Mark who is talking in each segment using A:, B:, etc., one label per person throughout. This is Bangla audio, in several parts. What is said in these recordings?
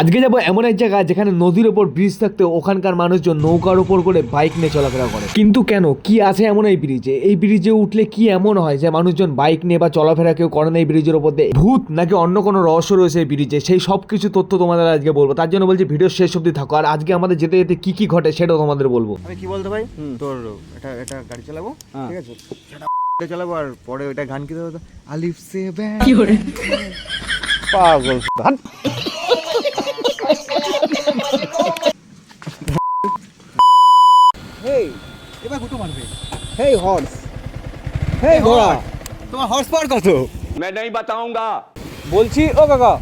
A: আজকে যাব এমন এক জায়গা যেখানে নদীর ওপর ব্রিজ থাকতে ওখানকার মানুষজন নৌকার ওপর করে বাইক নিয়ে চলাফেরা করে। কিন্তু কেন? কি আছে এমন এই ব্রিজে এই ব্রিজে উঠলে কি এমন হয় যে মানুষজন বাইক নিয়ে বা চলাফেরা কেউ করে না এই ব্রিজের ওপর দিয়ে? ভূত নাকি অন্য কোনো রহস্য রয়েছে এই ব্রিজে সেই সব কিছু তথ্য তোমাদের আজকে বলব। তার জন্য বলছি ভিডিও শেষ অব্দি থাকো। আর আজকে আমাদের যেতে যেতে কি কি ঘটে সেটাও তোমাদের বলব।
B: আমি কি বলতো ভাই তোর এটা এটা গাড়ি চালাবো
C: হ্যাঁ।
B: ঠিক আছে? চালাবো আর পরে ওইটা গান কি দেবো? আলিফ সে
C: পাগল ধান। হেই এবার গুটো মারবে। হেই হর্স হেই ঘোড়া।
B: তোমার হর্স পাওয়ার কত?
C: বলছি ও কাকা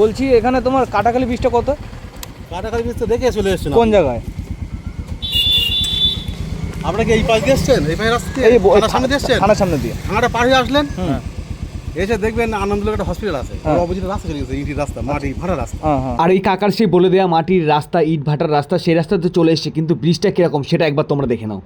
C: বলছি এখানে তোমার কাটাখালি বীজটা কত?
D: কাটাকাটি বীজ তো দেখে চলে এসছেন
C: কোন জায়গায়?
D: আপনারা কি এই পাশ দিয়ে এসছেন? এই পাশে রাস্তা
C: দিয়ে?
D: থানার সামনে দিয়ে এসছেন?
C: থানার সামনে দিয়ে।
D: থানাটা পার হয়ে আসলেন? এসে দেখবেন আনন্দলোক একটা হসপিটাল আছে।
C: হ্যাঁ।
D: অপোজিট রাস্তা চলে গেছে ইটির রাস্তা মাটি ভাটার রাস্তা।
C: হ্যাঁ হ্যাঁ।
A: আর এই কাকার সেই বলে দেয়া মাটির রাস্তা ইট ভাটার রাস্তা সেই রাস্তাতে চলে এসছে কিন্তু ব্রিজটা কীরকম সেটা একবার তোমরা দেখে নাও।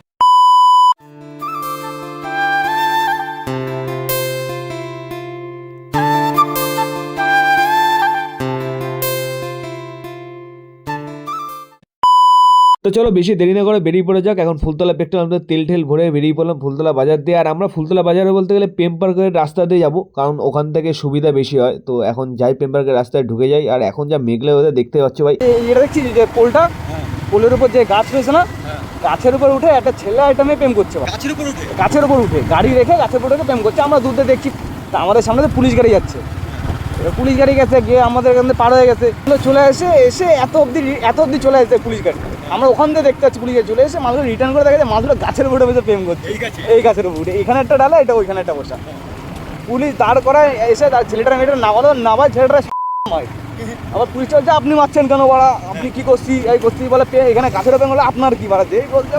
A: চলো বেশি দেরি না করে বেরিয়ে পড়ে যাক। এখন ফুলতলা পেট্রোল আমরা তেল ঠেল ভরে বেরিয়ে পড়লাম ফুলতলা বাজার দিয়ে। আর আমরা ফুলতলা বাজারে বলতে গেলে পেম পার্কের রাস্তা দিয়ে যাব কারণ ওখান থেকে সুবিধা বেশি হয়। তো এখন যাই পেম পার্কের রাস্তায় ঢুকে যাই। আর এখন যা মেঘলে ওদের দেখতে পাচ্ছ ভাই।
C: এটা দেখছি যে পোলটা? পোলের উপর যে গাছ রয়েছে না গাছের উপর উঠে একটা ছেলে আইটেমে প্রেম করছে
D: গাছের উপর উঠে?
C: গাছের উপর উঠে। গাড়ি রেখে গাছের উপর উঠে প্রেম করছে। আমরা দূর থেকে দেখছি তা আমাদের সামনে তো পুলিশ গাড়ি যাচ্ছে। এবার পুলিশ গাড়ি গেছে গিয়ে আমাদের এখান থেকে পার হয়ে গেছে। চলে এসে এসে এত অবধি এত অবধি চলে আসছে পুলিশ গাড়ি। আমরা ওখান থেকে দেখতে পাচ্ছি পুলিশ চলে এসে মানুষ রিটার্ন করে দেখা যায় মানুষরা গাছের উপরে বসে প্রেম করছে। এই গাছের উপরে। এখানে একটা ডালা এটা ওইখানে একটা বসা। পুলিশ দাঁড় করায় এসে তার ছেলেটা মেয়েটা নামালো নামায় ছেলেটা মায়। আবার পুলিশ বলছে আপনি মারছেন কেন বাড়া? আপনি কি করছি? এই করছি বলে এখানে গাছের ওপেন বলে আপনার কি বাড়া? যেই বলছে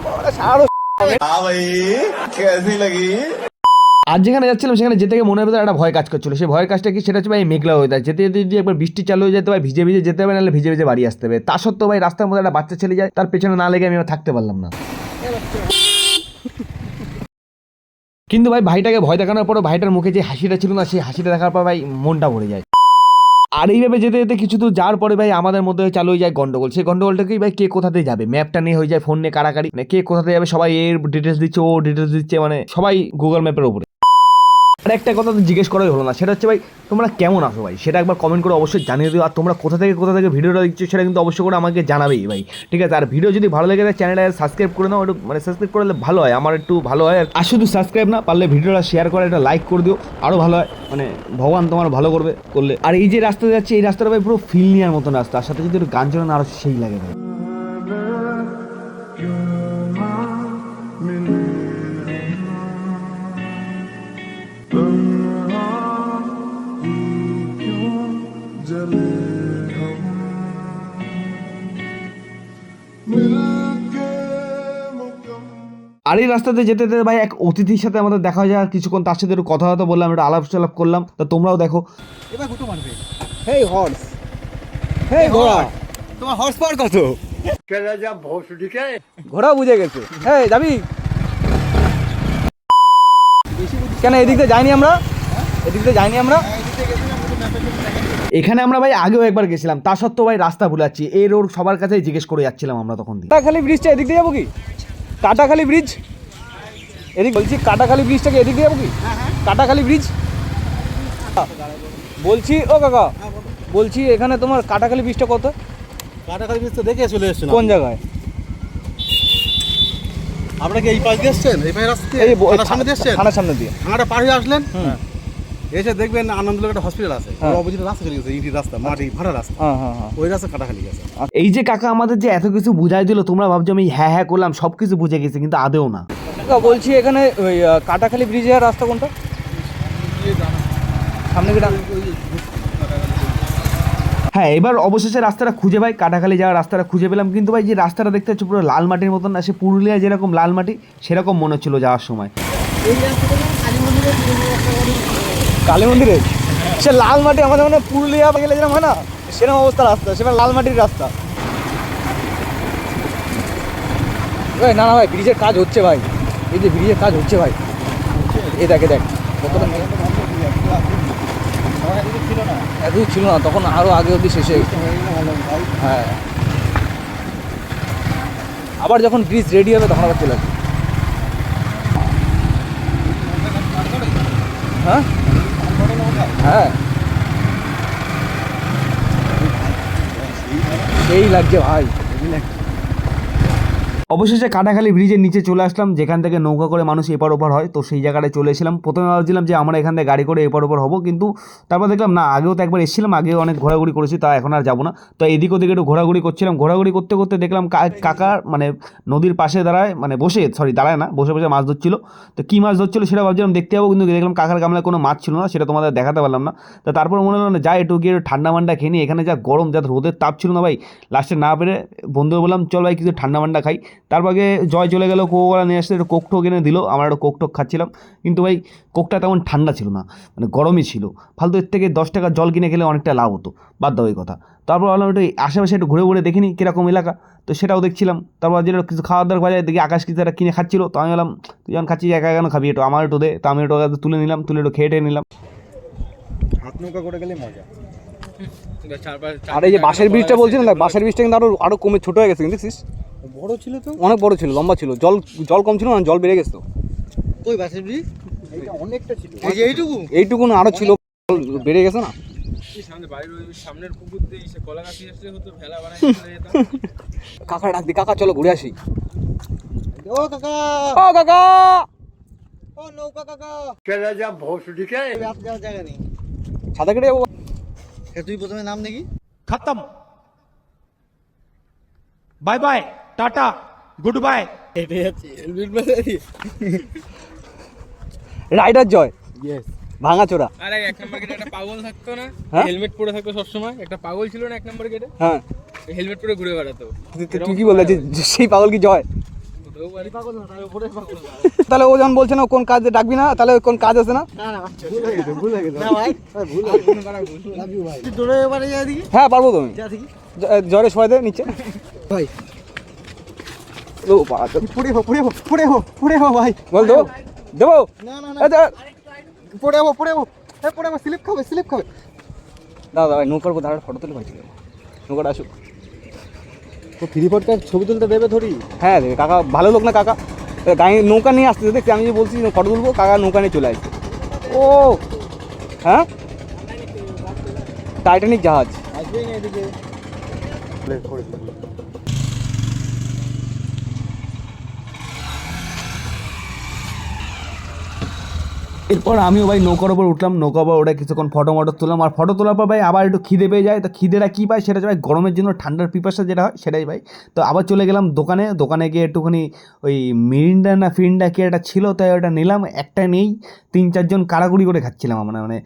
A: আর যেখানে যাচ্ছিলাম, সেখানে যেতে গিয়ে মনের ভেতরে একটা ভয় কাজ করছিল। সেই ভয়ের কাজটা কি? সেটা হচ্ছে ভাই মেঘলা হয়ে যায়। যেতে যেতে যদি একবার বৃষ্টি চালু হয়ে যেতে হয় ভিজে ভিজে যেতে হবে নাহলে ভিজে ভিজে বাড়ি আসতে হবে। তা সত্ত্বেও ভাই রাস্তার মধ্যে একটা বাচ্চা ছেলে যায়, তার পেছনে না লেগে আমি থাকতে পারলাম না। কিন্তু ভাই ভাইটাকে ভয় দেখানোর পরও ভাইটার মুখে যে হাসিটা ছিল না, সেই হাসিটা দেখার পর ভাই মনটা ভরে যায়। আর এইভাবে যেতে যেতে কিছু দূর যাওয়ার পরে ভাই আমাদের মধ্যে চালু হয়ে যায় গন্ডগোল। সেই গন্ডগোলটাকেই ভাই কে কোথাতে যাবে? ম্যাপটা নিয়ে হয়ে যায়, ফোন নিয়ে কারাকারি মানে কে কোথাতে যাবে? সবাই এর ডিটেলস দিচ্ছে, ও ডিটেলস দিচ্ছে মানে সবাই গুগল ম্যাপের উপরে। আর একটা কথা তো জিজ্ঞেস করাই হলো না, সেটা হচ্ছে ভাই, তোমরা কেমন আসো ভাই? সেটা একবার কমেন্ট করে অবশ্যই জানিয়ে দিও, আর তোমরা কোথা থেকে কোথা থেকে ভিডিওটা দিচ্ছ সেটা কিন্তু অবশ্যই করে আমাকে জানাবেই ভাই, ঠিক আছে? আর ভিডিও যদি ভালো লেগে চ্যানেলটা সাবস্ক্রাইব করে নাও, একটু মানে সাবস্ক্রাইব করলে ভালো হয়, আমার একটু ভালো হয় আর- আর শুধু সাবস্ক্রাইব না, পারলে ভিডিওটা শেয়ার করে, একটা লাইক করে দিও আরও ভালো হয় মানে ভগবান তোমার ভালো করবে, করলে। আর এই যে রাস্তা যাচ্ছে, এই রাস্তাটা ভাই পুরো ফিল নেওয়ার মতন রাস্তা, আর সাথে যদি একটু গান চলে না আরও সেই লাগে ভাই। আর এই রাস্তাতে যেতে যেতে ভাই এক অতিথির সাথে আমাদের দেখা হয়ে যায় কিছুক্ষণ তার সাথে একটু কথা কথা বললাম একটু আলাপ সালাপ করলাম তো তোমরাও দেখো।
D: এবার মারবে।
C: হেই হর্স হেই ঘোড়া।
B: তোমার হর্স পাওয়ার কত?
C: ঘোড়া বুঝে গেছে। যাবি কেন এদিক দিয়ে যাইনি আমরা? এদিক দিয়ে যাইনি আমরা?
A: এখানে আমরা ভাই আগেও একবার গেছিলাম তা সত্ত্বেও ভাই রাস্তা ভুলাচ্ছি এই রোড সবার কাছেই জিজ্ঞেস করে যাচ্ছিলাম আমরা তখন
C: কাটাখালি ব্রিজটা এদিক দিয়ে যাব কি? কাটাখালি ব্রিজ? এদিক বলছি কাটাখালি ব্রিজটাকে এদিক দিয়ে যাব কি? কাটাখালি ব্রিজ? বলছি ও কাকা বলছি এখানে তোমার কাটাখালি ব্রিজটা কত?
D: কাটাখালি ব্রিজ তো দেখে চলে এসছেন
C: কোন জায়গায়?
D: আপনাকে কি এই পাশ দিয়ে এসছেন? এই পাশে রাস্তা
C: এই
D: সামনে দিয়ে এসছেন?
C: থানার সামনে দিয়ে।
D: থানাটা পার হয়ে আসলেন?
C: হুম।
D: এসে দেখবেন আনন্দলোক একটা হসপিটাল আছে।
C: হ্যাঁ।
D: অপোজিট রাস্তা চলে গেছে ইটির রাস্তা মাটি ভাড়া রাস্তা।
C: হ্যাঁ হ্যাঁ
D: ওই রাস্তা কাটাখালি গেছে।
A: এই যে কাকা আমাদের যে এত কিছু বুঝাই দিল তোমরা ভাবছ আমি হ্যাঁ হ্যাঁ করলাম সব কিছু বুঝে গেছি কিন্তু আদেও না।
C: বলছি এখানে ওই কাটাখালি ব্রিজের রাস্তা কোনটা? সামনে কি
A: হ্যাঁ এবার অবশেষে রাস্তাটা খুঁজে পাই কাটাখালি যাওয়ার রাস্তাটা খুঁজে পেলাম কিন্তু ভাই যে রাস্তাটা দেখতে হচ্ছে পুরো লাল মাটির মতন না সে পুরুলিয়া যেরকম লাল মাটি সেরকম মনে হচ্ছিল যাওয়ার সময়।
C: কালী মন্দিরে? সে লাল মাটি আমাদের মানে পুরুলিয়া গেলে যেরকম হয় না, সেরকম অবস্থা রাস্তা সেটা লাল মাটির রাস্তা। এই না না ভাই, ব্রিজের কাজ হচ্ছে ভাই। এই যে ব্রিজের কাজ হচ্ছে ভাই। এ দেখে দেখ কিছু ছিল না, তখন আরও আগে অবধি শেষে হ্যাঁ আবার যখন ব্রিজ রেডি হবে, তখন আবার চলে আসবে। হ্যাঁ? হ্যাঁ। সেই লাগছে ভাই।
A: অবশেষে কাটাখালি ব্রিজের নিচে চলে আসলাম, যেখান থেকে নৌকা করে মানুষ এপার ওপার হয়। তো সেই জায়গাটায় চলে এসেছিলাম। প্রথমে ভাবছিলাম যে আমরা এখান থেকে গাড়ি করে এপার ওপার হব, কিন্তু তারপর দেখলাম না, আগেও তো একবার এসেছিলাম, আগেও অনেক ঘোরাঘুরি করেছি, তা এখন আর যাব না। তো এদিক ওদিকে একটু ঘোরাঘুরি করছিলাম। ঘোরাঘুরি করতে করতে দেখলাম কাকার মানে নদীর পাশে দাঁড়ায় মানে বসে সরি দাঁড়ায় না, বসে বসে মাছ ধরছিল। তো কী মাছ ধরছিল সেটা ভাবছিলাম দেখতে যাব, কিন্তু দেখলাম কাকার গামলায় কোনো মাছ ছিল না, সেটা তোমাদের দেখাতে পারলাম না। তো তারপর মনে হলো না যাই একটু গিয়ে ঠান্ডা মান্ডা খেয়ে এখানে যা গরম, যা রোদের তাপ ছিল না ভাই লাস্টে না পেরে বন্ধু বললাম, চল ভাই, কিছু ঠান্ডা মান্ডা খাই। তারপর জয় চলে গেল কোকোলা নিয়ে আসতে একটু কোকটো কিনে দিল আমরা একটু কোকটোক খাচ্ছিলাম। কিন্তু ভাই কোকটা তেমন ঠান্ডা ছিল না মানে গরমই ছিল। ফালতু এর থেকে দশ টাকার জল কিনে খেলে অনেকটা লাভ হতো বাদ দাও এই কথা। তারপর ভাবলাম একটু আশেপাশে একটু ঘুরে ঘুরে দেখিনি কীরকম এলাকা। তো সেটাও দেখছিলাম। তারপর যেটা কিছু খাওয়ার দাওয়ার বাজারে দেখি আকাশ কিছু একটা কিনে খাচ্ছিল। তো আমি বললাম তুই যখন খাচ্ছিস একা কেন খাবি? একটু আমার একটু দে। তো আমি একটু তুলে নিলাম তুলে একটু খেয়ে টেয়ে নিলাম।
B: হাত নৌকা করে গেলে মজা।
C: আর এই যে বাঁশের ব্রিজটা বলছি না বাঁশের ব্রিজটা কিন্তু আরও আরও কমে ছোট হয়ে গেছে কিন্তু দেখছিস?
B: বড় ছিল তো?
C: অনেক বড় ছিল লম্বা ছিল। জল জল কম ছিল না জল বেড়ে গেছে তো।
D: কই বাসের
B: এইটা অনেকটা ছিল।
D: এই যে এইটুকু?
C: এইটুকু না আরও ছিল। জল বেড়ে গেছে না? কাকা ডাক দি কাকা চলো ঘুরে আসি।
D: ও কাকা!
C: ও কাকা!
D: ও নৌকা কাকা! কেলা যা ভোসডি কে রাত যাওয়ার জায়গা নেই।
C: ছাতা কেটে যাব।
D: তুই প্রথমে নাম দেখি।
E: খতম। Bye
D: bye. Tata good bye
C: rider জয় ইয়েস ভাঙাচোরা
F: আরে এক নম্বর গেটে একটা পাগল থাকতো না?
C: হ্যাঁ?
F: হেলমেট পরে থাকতো সবসময়। একটা পাগল ছিল না এক নম্বর গেটে
C: হ্যাঁ।
F: হেলমেট পরে ঘুরে বেড়াতো।
C: তুই কি বললে সেই পাগল কি জয়? তাহলে ও যখন বলছে না কোন কাজে ডাকবি না তাহলে কোন কাজ আছে না?
D: হ্যাঁ
C: পারব তুমি। জ্বরে সবাই দেয় নিচে।
D: ভাই
C: ও বাবা
D: পড়ে হো পড়ে হো পড়ে হো পড়ে হো ভাই।
C: বল দেবো? দেবো?
D: না না না। পড়ে হো পড়ে হো। এ পড়ে হো স্লিপ খাবে স্লিপ খাবে।
C: দাদা ভাই নৌকার দাঁড়ায় ফটো তুলে পাইছিল নৌকাটা আসুক।
D: তো ফ্রি পডকাস্ট ছবি তুলতে দেবে ধরি?
C: হ্যাঁ দেবে। কাকা ভালো লোক না কাকা? গাড়ি নৌকা নিয়ে আসতে দেখছি আমি যে বলছি ফটো তুলবো কাকা নৌকা নিয়ে চলে আসছে ও! হ্যাঁ? টাইটানিক জাহাজ।
D: আসবেই না এদিকে।
A: এরপর আমিও ভাই নৌকার ওপর উঠলাম নৌকার ওপর ওটা কিছুক্ষণ ফটো মটো তুললাম। আর ফটো তোলার পর ভাই আবার একটু খিদে পেয়ে যায়। তো খিদেটা কী পায় সেটা ভাই গরমের জন্য ঠান্ডার পিপাসা যেটা হয় সেটাই ভাই। তো আবার চলে গেলাম দোকানে। দোকানে গিয়ে একটুখানি ওই মিরিন্ডা না ফিরিন্ডা কি একটা ছিল, তাই ওটা নিলাম। একটা নেই, তিন চারজন কাড়াকুড়ি করে খাচ্ছিলাম আমরা মানে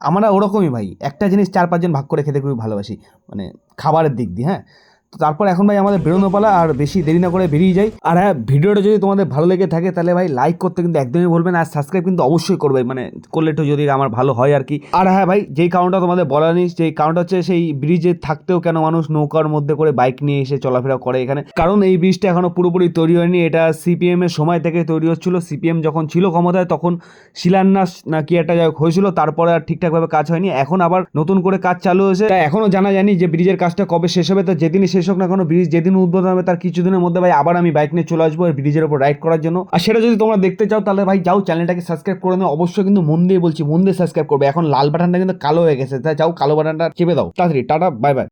A: আমরা ওরকমই ভাই। একটা জিনিস চার পাঁচজন ভাগ করে খেতে খুবই ভালোবাসি মানে খাবারের দিক দিয়ে হ্যাঁ। তো তারপর এখন ভাই আমাদের বেরোনো পালা আর বেশি দেরি না করে বেরিয়ে যাই। আর হ্যাঁ ভিডিওটা যদি তোমাদের ভালো লেগে থাকে তাহলে ভাই লাইক করতে কিন্তু একদমই বলবেন আর সাবস্ক্রাইব কিন্তু অবশ্যই করবে মানে করলে একটু যদি আমার ভালো হয় আর কি। আর হ্যাঁ ভাই, যেই কারণটা তোমাদের বলা নেই, যেই কারণটা হচ্ছে সেই ব্রিজে থাকতেও কেন মানুষ নৌকার মধ্যে করে বাইক নিয়ে এসে চলাফেরা করে এখানে? কারণ এই ব্রিজটা এখনও পুরোপুরি তৈরি হয়নি, এটা সিপিএম এর সময় থেকে তৈরি হচ্ছিল। সিপিএম যখন ছিল ক্ষমতায় তখন শিলান্যাস না কি একটা যাই হয়েছিল, তারপরে আর ঠিকঠাকভাবে কাজ হয়নি। এখন আবার নতুন করে কাজ চালু হয়েছে। এখনও জানা যায়নি যে ব্রিজের কাজটা কবে শেষ হবে। তো যেদিনই শেষ হোক না কোনো, ব্রিজ যেদিন উদ্বোধন হবে তার কিছুদিনের মধ্যে ভাই আবার আমি বাইক নিয়ে চলে আসব এই ব্রিজের ওপর রাইড করার জন্য। আর সেটা যদি তোমরা দেখতে চাও, তাহলে ভাই যাও চ্যানেলটাকে সাবস্ক্রাইব করে নাও। অবশ্যই কিন্তু মন দিয়ে বলছি, মন দিয়ে সাবস্ক্রাইব করবে। এখন লাল বাটনটা কিন্তু কালো হয়ে গেছে। তাই যাও, কালো বাটনটা চেপে দাও। তাড়াতাড়ি, টাটা বাই বাই